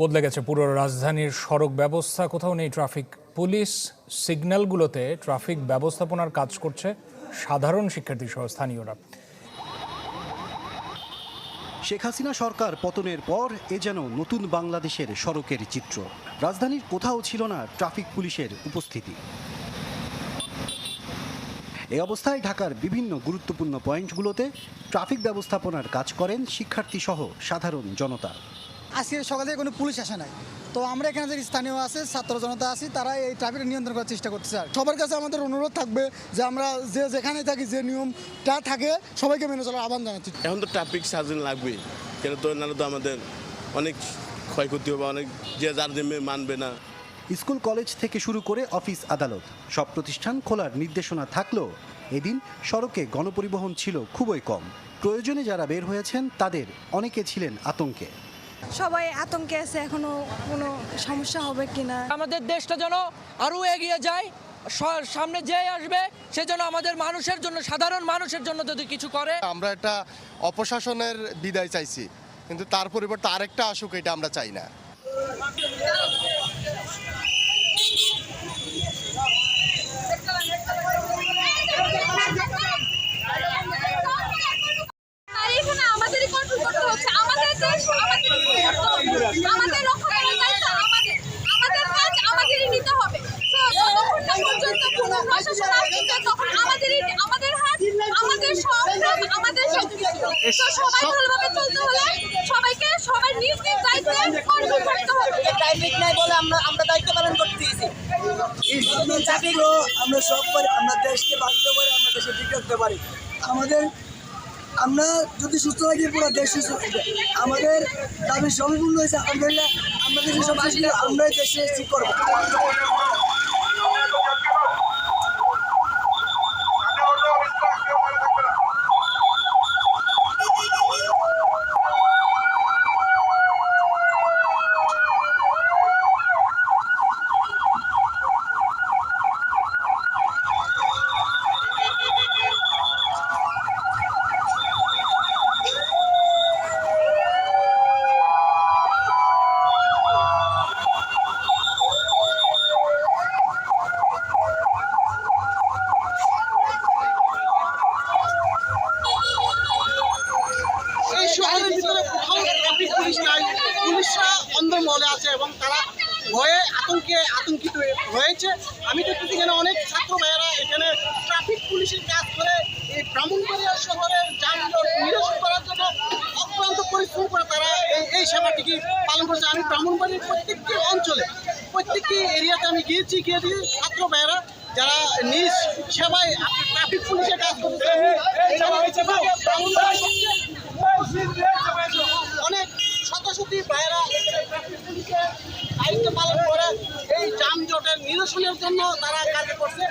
বদলে গেছে পুরো রাজধানীর সড়ক ব্যবস্থা। কোথাও নেই ট্রাফিক। পুলিশ সিগন্যালগুলোতে ট্রাফিক ব্যবস্থাপনার কাজ করছে সাধারণ শিক্ষার্থী সহ স্থানীয়রা। শেখ হাসিনা সরকার পতনের পর এ যেন নতুন বাংলাদেশের সড়কের চিত্র। রাজধানীর কোথাও ছিল না ট্রাফিক পুলিশের উপস্থিতি। এই অবস্থায় ঢাকার বিভিন্ন গুরুত্বপূর্ণ পয়েন্টগুলোতে ট্রাফিক ব্যবস্থাপনার কাজ করেন শিক্ষার্থী সহ সাধারণ জনতা। আজকে সকালে কোনো পুলিশ আসে নাই। তো আমরা এখানে যে স্থানীয় আছে ছাত্র জনতা আছি তারা এই ট্রাফিক নিয়ন্ত্রণ করার চেষ্টা করতেছে আর। সবার কাছে আমাদের অনুরোধ থাকবে যে আমরা যে যেখানে থাকি যে নিয়মটা থাকে সবাইকে মেনে চলার আহ্বান জানাচ্ছি। এখন তো ট্রাফিক সার্জন লাগবেই। কেন তো নাহলে তো আমাদের অনেক ক্ষয়ক্ষতি হবে অনেক যে যার জন্য মানবে না। স্কুল কলেজ থেকে শুরু করে অফিস আদালত সব প্রতিষ্ঠান খোলার নির্দেশনা থাকলেও এদিন সড়কে গণপরিবহন ছিল খুবই কম। প্রয়োজনে যারা বের হয়েছেন তাদের অনেকে ছিলেন আতঙ্কে। সবাই আতঙ্কে আছে এখনও কোনো সমস্যা হবে কিনা? আমাদের দেশটা যেন আরও এগিয়ে যায় সামনে যে আসবে সে যেন আমাদের মানুষের জন্য সাধারণ মানুষের জন্য যদি কিছু করে। আমরা একটা অপশাসনের বিদায় চাইছি কিন্তু তার পরিবর্তে আরেকটা আসুক এটা আমরা চাই না আর এখানে আমাদেরই কন্ট্রোল করতে হচ্ছে আমাদের দেশ আমাদের আমাদের রক্ষা করার দায়িত্ব আমাদের আমাদের কাজ আমাদেরই নিতে হবে তো যতক্ষণ না পর্যন্ত কোনো প্রশাসন আসছে তখন আমাদেরই আমাদের হাত আমাদের সংগ্রাম আমাদের সবকিছু তো সবাই ভালোভাবে চলতে হলে সবাইকে সবাই নিজ নিজ দায়িত্বে কন্ট্রোল করতে হবে। ট্রাফিক নাই বলে আমরা আমরা দায়িত্ব পালন করতেছি। আমরা সব পারি আমরা দেশকে বাঁচতে পারি আমরা দেশে ঠিক রাখতে পারি। আমাদের আমরা যদি সুস্থ থাকি পুরো দেশ সুস্থ থাকবে। আমাদের দাবি সবই পূর্ণ হয়েছে আলহামদুলিল্লাহ আমরা দেশে সব আমরাই দেশে ঠিক করব এই শহরের ভিতরে কোথাও ট্রাফিক পুলিশ নাই পুলিশরা অন্ধমহলে আছে এবং তারা ভয়ে আতঙ্কে আতঙ্কিত হয়েছে আমি দেখতেছি এখানে অনেক ছাত্র ভাইয়েরা এখানে ট্রাফিক পুলিশের কাজ করে এই ব্রাহ্মণবাড়িয়া শহরের যানজট নিরসন করার জন্য অক্লান্ত পরিশ্রম করে তারা এই এই সেবাটিকে পালন করছে। আমি ব্রাহ্মণবাড়ির প্রত্যেকটি অঞ্চলে, প্রত্যেকটি এরিয়াতে আমি গিয়েছি গিয়ে ছাত্র ভাইয়েরা, যারা নিজ সেবায় ট্রাফিক পুলিশের কাজ করতেছে আমি ব্রাহ্মণবাড়ির সবচেয়ে অনেক শত শতী ভাইয়েরা এখানে ট্রাফিক পুলিশের দায়িত্ব পালন করে এই যানজটের নিরসনের জন্য তারা কাজ করছে।